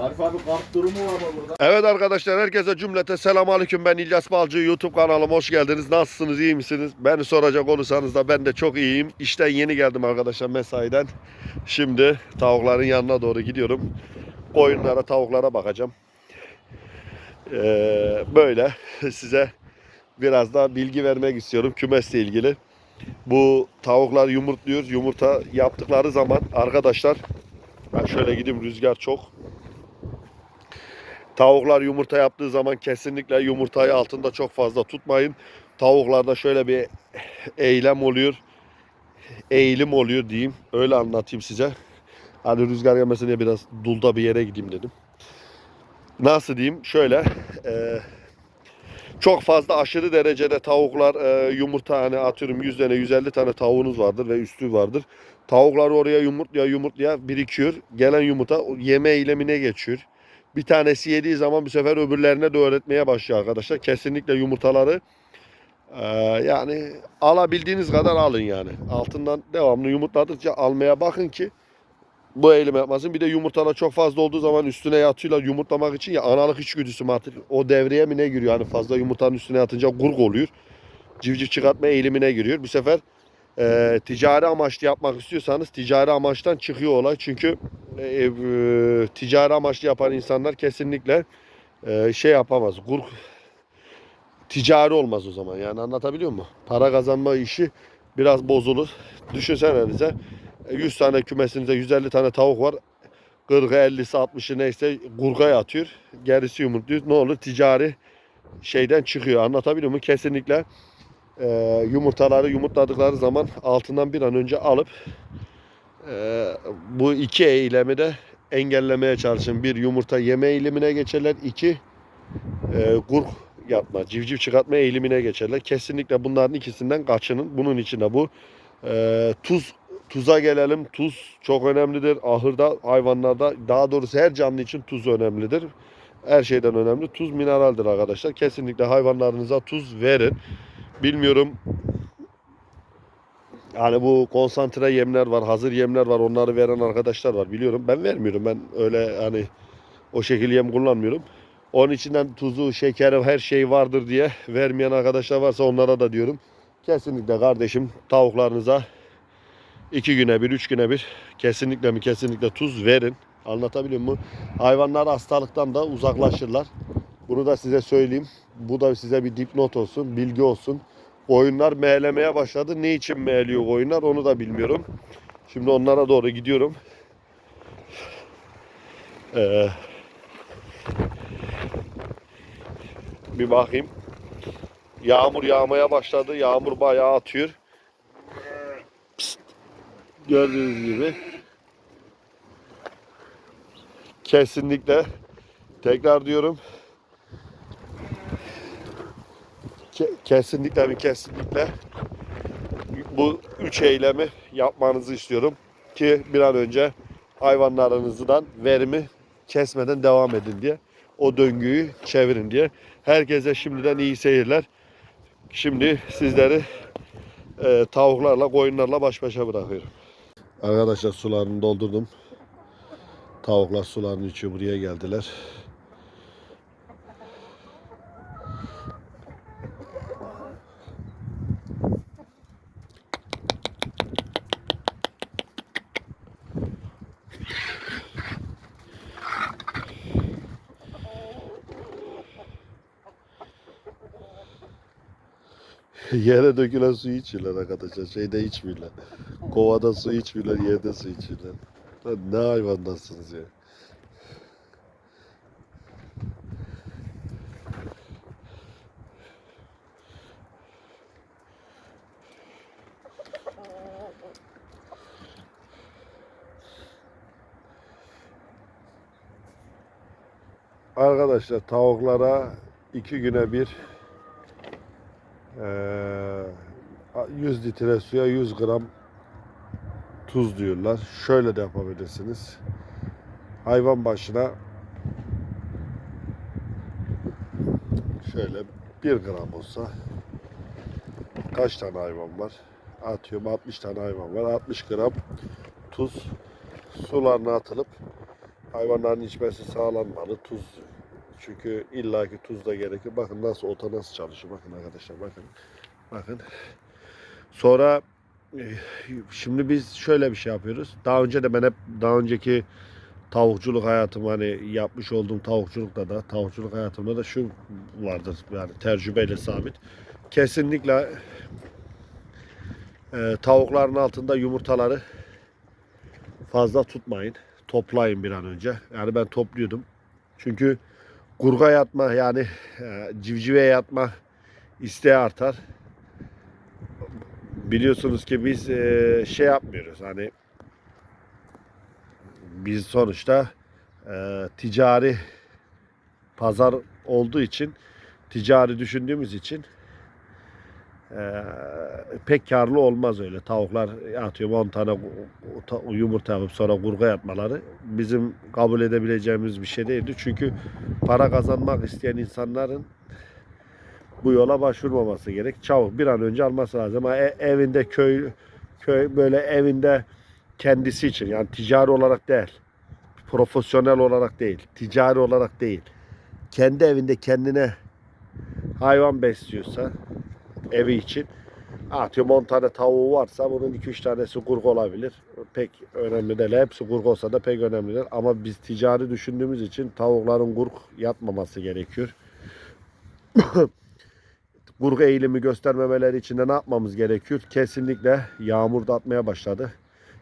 Arif abi kalk durumu var mı burada? Evet arkadaşlar herkese cümlete selam aleyküm ben İlyas Balcı YouTube kanalıma hoş geldiniz. Nasılsınız iyi misiniz? Beni soracak olursanız da ben de çok iyiyim. İşten yeni geldim arkadaşlar mesaiden. Şimdi tavukların yanına doğru gidiyorum. Koyunlara tavuklara bakacağım. Ee, böyle size biraz da bilgi vermek istiyorum kümesle ilgili. Bu tavuklar yumurtluyor. Yumurta yaptıkları zaman arkadaşlar ben şöyle gideyim rüzgar çok. Tavuklar yumurta yaptığı zaman kesinlikle yumurtayı altında çok fazla tutmayın. Tavuklarda şöyle bir eylem oluyor. Eğilim oluyor diyeyim. Öyle anlatayım size. Hani rüzgar gelmesin diye biraz dulda bir yere gideyim dedim. Nasıl diyeyim? Şöyle e, çok fazla aşırı derecede tavuklar e, yumurta hani atıyorum 100 tane 150 tane tavuğunuz vardır ve üstü vardır. Tavuklar oraya yumurtlaya yumurtlaya birikiyor. Gelen yumurta yeme eylemine geçiyor. Bir tanesi yediği zaman bu sefer öbürlerine de öğretmeye başlıyor arkadaşlar. Kesinlikle yumurtaları e, yani alabildiğiniz kadar alın yani. Altından devamlı yumurtladıkça almaya bakın ki bu eylem yapmasın. Bir de yumurtalar çok fazla olduğu zaman üstüne yatıyorlar yumurtlamak için ya analık içgüdüsü mü artık o devreye mi ne giriyor? Yani fazla yumurtanın üstüne yatınca gurg oluyor. Civciv çıkartma eğilimine giriyor. Bu sefer e, ticari amaçlı yapmak istiyorsanız ticari amaçtan çıkıyor olay. Çünkü e, e, ticari amaçlı yapan insanlar kesinlikle e, şey yapamaz. Gurk ticari olmaz o zaman. Yani anlatabiliyor muyum? Para kazanma işi biraz bozulur. Düşünsenize 100 tane kümesinize 150 tane tavuk var. 40'ı 50'si 60'ı neyse gurgaya atıyor. Gerisi yumurtluyor. Ne olur? Ticari şeyden çıkıyor. Anlatabiliyor muyum? Kesinlikle e, yumurtaları yumurtladıkları zaman altından bir an önce alıp e, bu iki eylemi de engellemeye çalışın. Bir yumurta yeme eğilimine geçerler. İki e, gurk yapma, civciv çıkartma eğilimine geçerler. Kesinlikle bunların ikisinden kaçının. Bunun içinde bu e, tuz tuza gelelim. Tuz çok önemlidir. Ahırda hayvanlarda daha doğrusu her canlı için tuz önemlidir. Her şeyden önemli. Tuz mineraldir arkadaşlar. Kesinlikle hayvanlarınıza tuz verin. Bilmiyorum yani bu konsantre yemler var, hazır yemler var. Onları veren arkadaşlar var. Biliyorum. Ben vermiyorum. Ben öyle hani o şekil yem kullanmıyorum. Onun içinden tuzu, şekeri, her şey vardır diye vermeyen arkadaşlar varsa onlara da diyorum. Kesinlikle kardeşim tavuklarınıza iki güne bir, üç güne bir kesinlikle mi kesinlikle tuz verin. Anlatabiliyor muyum? Hayvanlar hastalıktan da uzaklaşırlar. Bunu da size söyleyeyim. Bu da size bir dipnot olsun, bilgi olsun. Koyunlar meğlemeye başladı. Ne için meğliyor koyunlar onu da bilmiyorum. Şimdi onlara doğru gidiyorum. Ee, bir bakayım. Yağmur yağmaya başladı. Yağmur bayağı atıyor. Gördüğünüz gibi. Kesinlikle tekrar diyorum. Ke- kesinlikle mi kesinlikle bu üç eylemi yapmanızı istiyorum ki bir an önce hayvanlarınızdan verimi kesmeden devam edin diye o döngüyü çevirin diye. Herkese şimdiden iyi seyirler. Şimdi sizleri e, tavuklarla, koyunlarla baş başa bırakıyorum. Arkadaşlar sularını doldurdum. Tavuklar sularını içiyor buraya geldiler. Yere dökülen suyu içiyorlar arkadaşlar. Şeyde içmiyorlar. Kovada su içmiyorlar, yerde su içiyorlar. Lan ne hayvanlarsınız ya. Arkadaşlar tavuklara iki güne bir eee, 100 litre suya 100 gram tuz diyorlar. Şöyle de yapabilirsiniz. Hayvan başına şöyle 1 gram olsa kaç tane hayvan var? atıyorum 60 tane hayvan var. 60 gram tuz sularına atılıp hayvanların içmesi sağlanmalı. Tuz çünkü illaki tuz da gerekir. Bakın nasıl ota nasıl çalışıyor. Bakın arkadaşlar bakın. Bakın. Sonra şimdi biz şöyle bir şey yapıyoruz. Daha önce de ben hep daha önceki tavukçuluk hayatım hani yapmış olduğum tavukçulukta da tavukçuluk hayatımda da şu vardır yani tecrübeyle sabit. Kesinlikle e, tavukların altında yumurtaları fazla tutmayın. Toplayın bir an önce. Yani ben topluyordum. Çünkü kurga yatma yani e, civcive yatma isteği artar. Biliyorsunuz ki biz e, şey yapmıyoruz. Hani biz sonuçta e, ticari pazar olduğu için ticari düşündüğümüz için e, pek karlı olmaz öyle. Tavuklar atıyorum 10 tane ta- yumurta yapıp sonra kurga yatmaları bizim kabul edebileceğimiz bir şey değildi. Çünkü para kazanmak isteyen insanların bu yola başvurmaması gerek. Çabuk bir an önce alması lazım. Ama e- evinde köy köy böyle evinde kendisi için yani ticari olarak değil. Profesyonel olarak değil. Ticari olarak değil. Kendi evinde kendine hayvan besliyorsa evi için atıyorum 10 tane tavuğu varsa bunun 2-3 tanesi kurgu olabilir. Pek önemli değil. Hepsi kurgu olsa da pek önemli değil. Ama biz ticari düşündüğümüz için tavukların kurg yatmaması gerekiyor. kurgu eğilimi göstermemeleri için de ne yapmamız gerekiyor? Kesinlikle yağmur da atmaya başladı.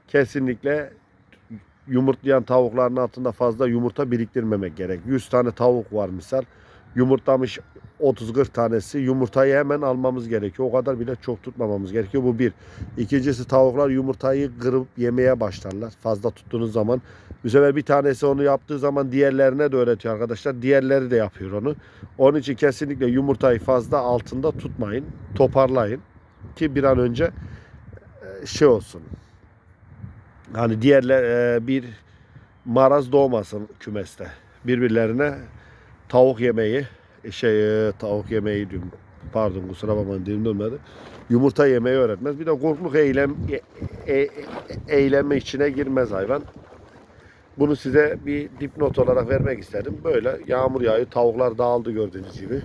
Kesinlikle yumurtlayan tavukların altında fazla yumurta biriktirmemek gerek. 100 tane tavuk var misal. Yumurtlamış 30-40 tanesi yumurtayı hemen almamız gerekiyor. O kadar bile çok tutmamamız gerekiyor. Bu bir. İkincisi tavuklar yumurtayı kırıp yemeye başlarlar. Fazla tuttuğunuz zaman. Bu sefer bir tanesi onu yaptığı zaman diğerlerine de öğretiyor arkadaşlar. Diğerleri de yapıyor onu. Onun için kesinlikle yumurtayı fazla altında tutmayın. Toparlayın. Ki bir an önce e, şey olsun. Hani diğerler e, bir maraz doğmasın kümeste. Birbirlerine tavuk yemeği şey e, tavuk yemeği diyorum. Pardon kusura bakmayın dilim dönmedi. Yumurta yemeği öğretmez. Bir de korkuluk eylem e, e, eylemi içine girmez hayvan. Bunu size bir dipnot olarak vermek istedim. Böyle yağmur yağıyor. Tavuklar dağıldı gördüğünüz gibi.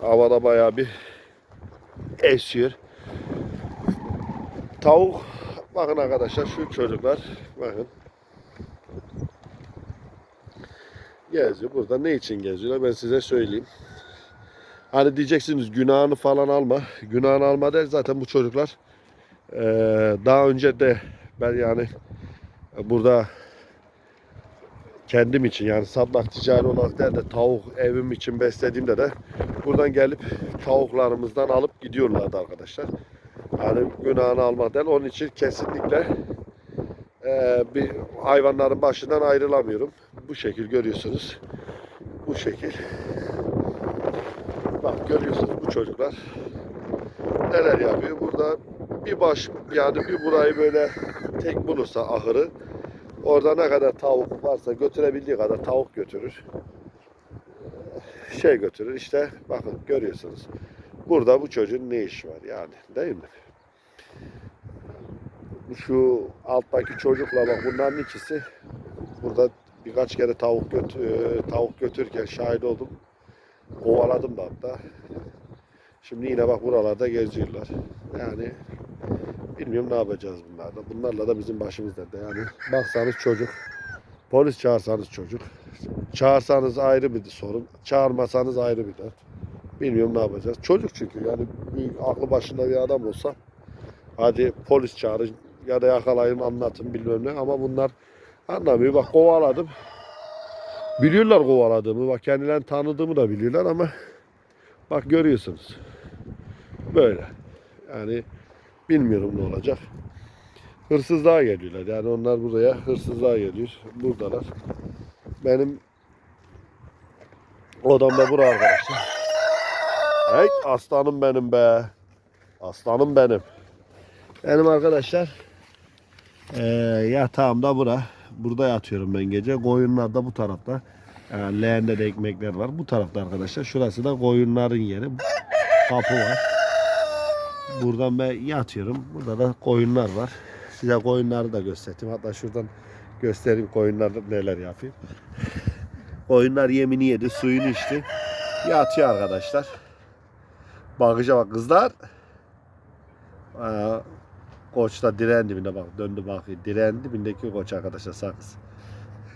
Havada bayağı bir esiyor. Tavuk bakın arkadaşlar şu çocuklar bakın geziyor. Burada ne için geziyorlar ben size söyleyeyim. Hani diyeceksiniz günahını falan alma. Günahını alma der zaten bu çocuklar eee, daha önce de ben yani burada kendim için yani satlak ticari olarak değil de tavuk evim için beslediğimde de buradan gelip tavuklarımızdan alıp gidiyorlardı arkadaşlar. Yani günahını almak değil. Onun için kesinlikle eee, bir hayvanların başından ayrılamıyorum. Bu şekil görüyorsunuz. Bu şekil. Bak görüyorsunuz bu çocuklar neler yapıyor. Burada bir baş yani bir burayı böyle tek bulursa ahırı orada ne kadar tavuk varsa götürebildiği kadar tavuk götürür. Şey götürür işte bakın görüyorsunuz. Burada bu çocuğun ne işi var yani değil mi? Şu alttaki çocukla bak bunların ikisi burada birkaç kere tavuk götü, tavuk götürürken şahit oldum. Kovaladım da hatta. Şimdi yine bak buralarda geziyorlar. Yani bilmiyorum ne yapacağız bunlarla. Bunlarla da bizim başımız dertte. Yani baksanız çocuk. Polis çağırsanız çocuk. Çağırsanız ayrı bir sorun. Çağırmasanız ayrı bir dert. Bilmiyorum ne yapacağız. Çocuk çünkü yani bir aklı başında bir adam olsa hadi polis çağırın ya da yakalayın anlatın bilmem ne ama bunlar anlamıyor. Bak kovaladım. Biliyorlar kovaladığımı. Bak kendilerini tanıdığımı da biliyorlar ama bak görüyorsunuz. Böyle. Yani bilmiyorum ne olacak. Hırsızlığa geliyorlar. Yani onlar buraya hırsızlığa geliyor. Buradalar. Benim odam da bura arkadaşlar. Hey aslanım benim be. Aslanım benim. Benim arkadaşlar eee yatağım da bura. Burada yatıyorum ben gece. Koyunlar da bu tarafta. Yani leğende de ekmekler var. Bu tarafta arkadaşlar. Şurası da koyunların yeri. Kapı var. Buradan ben yatıyorum. Burada da koyunlar var. Size koyunları da göstereyim. Hatta şuradan göstereyim koyunlarda neler yapayım. Koyunlar yemini yedi, suyunu içti. Yatıyor arkadaşlar. Bakıca bak kızlar. Aa, koç da direğin dibinde bak. Döndü bakıyor. Direğin dibindeki koç arkadaşlar sakız.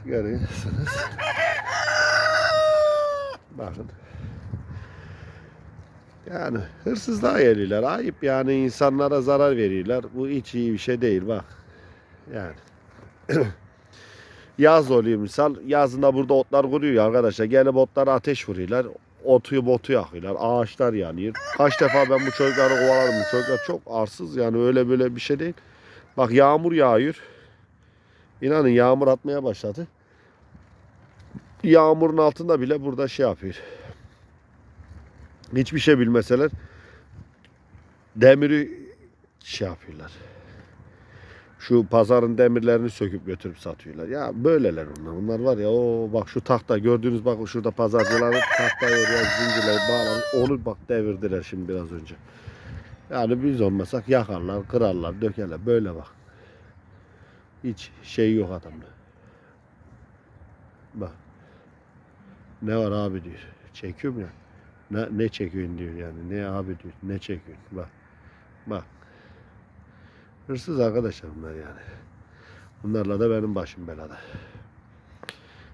Görüyorsunuz. Bakın. Yani hırsızlığa geliyorlar. Ayıp yani insanlara zarar veriyorlar. Bu hiç iyi bir şey değil bak. Yani. Yaz oluyor misal. Yazında burada otlar kuruyor arkadaşlar. Gelip otlara ateş vuruyorlar. Otuyu botu yakıyorlar. Ağaçlar yanıyor. Kaç defa ben bu çocukları kovalarım. Bu çocuklar çok arsız yani öyle böyle bir şey değil. Bak yağmur yağıyor. İnanın yağmur atmaya başladı. Yağmurun altında bile burada şey yapıyor. Hiçbir şey bilmeseler demiri şey yapıyorlar. Şu pazarın demirlerini söküp götürüp satıyorlar. Ya böyleler onlar. Bunlar var ya o bak şu tahta gördüğünüz bak şurada pazarcıların tahtayı oraya zincirle bağlamış. Onu bak devirdiler şimdi biraz önce. Yani biz olmasak yakarlar, kırarlar, dökerler. Böyle bak. Hiç şey yok adamda. Bak. Ne var abi diyor. Çekiyorum ya. Ne, ne çekiyorsun diyor yani. Ne abi diyor. Ne çekiyorsun. Bak. Bak. Hırsız arkadaşlar bunlar yani. Bunlarla da benim başım belada.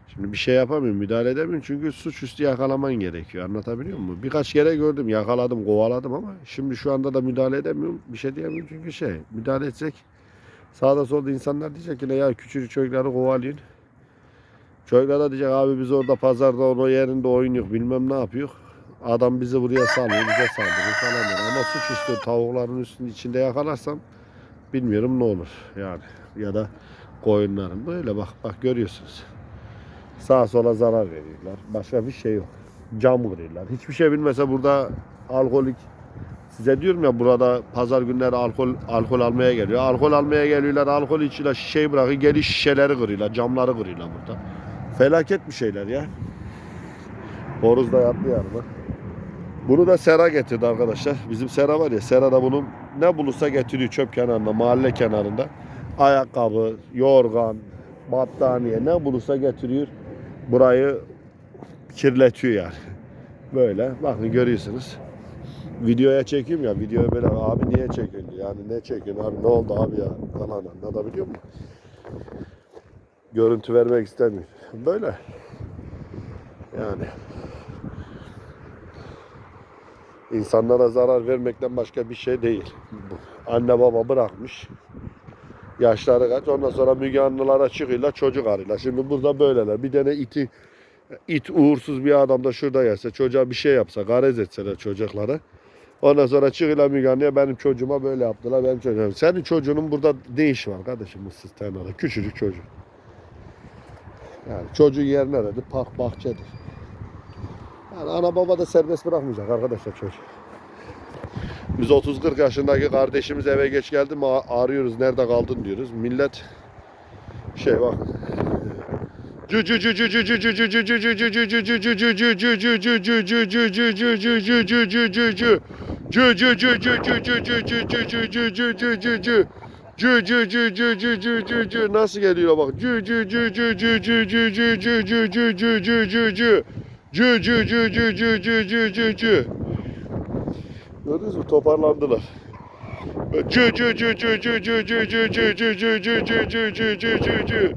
Şimdi bir şey yapamıyorum, müdahale edemiyorum çünkü suçüstü yakalaman gerekiyor. Anlatabiliyor muyum? Birkaç kere gördüm, yakaladım, kovaladım ama şimdi şu anda da müdahale edemiyorum. Bir şey diyemiyorum çünkü şey, müdahale etsek sağda solda insanlar diyecek ki "Ne ya küçücük çocukları kovalıyorsun. Çocuklar da diyecek abi biz orada pazarda onun yerinde oynuyor bilmem ne yapıyor. Adam bizi buraya salıyor, bize saldırıyor falan. Ama suçüstü tavukların üstünün içinde yakalarsam bilmiyorum ne olur yani. Ya da koyunların. Böyle bak bak görüyorsunuz. Sağa sola zarar veriyorlar. Başka bir şey yok. Cam kırıyorlar. Hiçbir şey bilmese burada alkolik Size diyorum ya burada pazar günleri alkol alkol almaya geliyor. Alkol almaya geliyorlar. Alkol içiyorlar. Şişeyi bırakıyor. Geri şişeleri kırıyorlar. Camları kırıyorlar burada. Felaket bir şeyler ya. Horuz da yattı yanıma. Bunu da Sera getirdi arkadaşlar. Bizim Sera var ya Sera da bunun ne bulursa getiriyor çöp kenarında, mahalle kenarında. Ayakkabı, yorgan, battaniye ne bulursa getiriyor. Burayı kirletiyor yani. Böyle bakın görüyorsunuz. Videoya çekeyim ya videoya böyle abi niye çekiyorsun yani ne çekiyorsun abi ne oldu abi ya falan anlatabiliyor muyum? Görüntü vermek istemiyor. Böyle. Yani. İnsanlara zarar vermekten başka bir şey değil. Anne baba bırakmış. Yaşları kaç. Ondan sonra Müge Anlılara çıkıyorlar çocuk arıyorlar. Şimdi burada böyleler. Bir tane iti it uğursuz bir adam da şurada yerse çocuğa bir şey yapsa garez etseler çocuklara. Ondan sonra çıkıyorlar Müge Anlı'ya benim çocuğuma böyle yaptılar. Benim çocuğum. Senin çocuğunun burada ne işi var kardeşim ıssız tenada? Küçücük çocuk. Yani çocuğun yeri nerede? Park bahçedir. Yani ana baba da serbest bırakmayacak arkadaşlar çocuk. Biz 30-40 yaşındaki kardeşimiz eve geç geldi mi arıyoruz nerede kaldın diyoruz. Millet şey bak nasıl geliyor bak Cü cü cü cü cü cü cü cü cü. Gördünüz mü toparlandılar. Cü cü cü cü cü cü cü cü cü cü cü cü cü cü cü cü cü cü.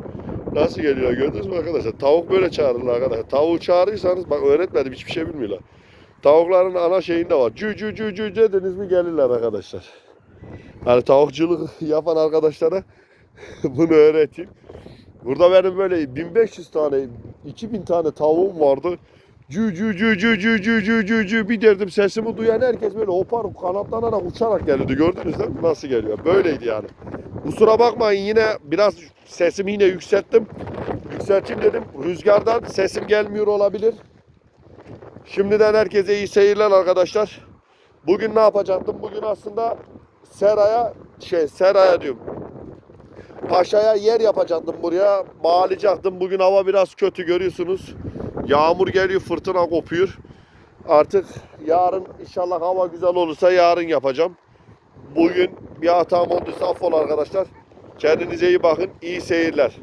Nasıl geliyor gördünüz mü arkadaşlar? Tavuk böyle çağırırlar arkadaşlar. Tavuğu çağırırsanız bak öğretmedim hiçbir şey bilmiyorlar. Tavukların ana şeyinde var. Cü cü cü cü dediniz mi gelirler arkadaşlar. Hani tavukçuluk yapan arkadaşlara bunu öğreteyim. Burada benim böyle 1500 tane, 2000 tane tavuğum vardı. Cü cü cü cü cü cü cü cü cü bir derdim sesimi duyan herkes böyle hopar kanatlanarak uçarak gelirdi. Gördünüz değil mi? Nasıl geliyor? Böyleydi yani. Kusura bakmayın yine biraz sesimi yine yükselttim. Yükselteyim dedim. Rüzgardan sesim gelmiyor olabilir. Şimdiden herkese iyi seyirler arkadaşlar. Bugün ne yapacaktım? Bugün aslında Seraya şey Seraya diyorum. Paşa'ya yer yapacaktım buraya. Bağlayacaktım. Bugün hava biraz kötü görüyorsunuz. Yağmur geliyor, fırtına kopuyor. Artık yarın inşallah hava güzel olursa yarın yapacağım. Bugün bir hatam olduysa affola arkadaşlar. Kendinize iyi bakın. İyi seyirler.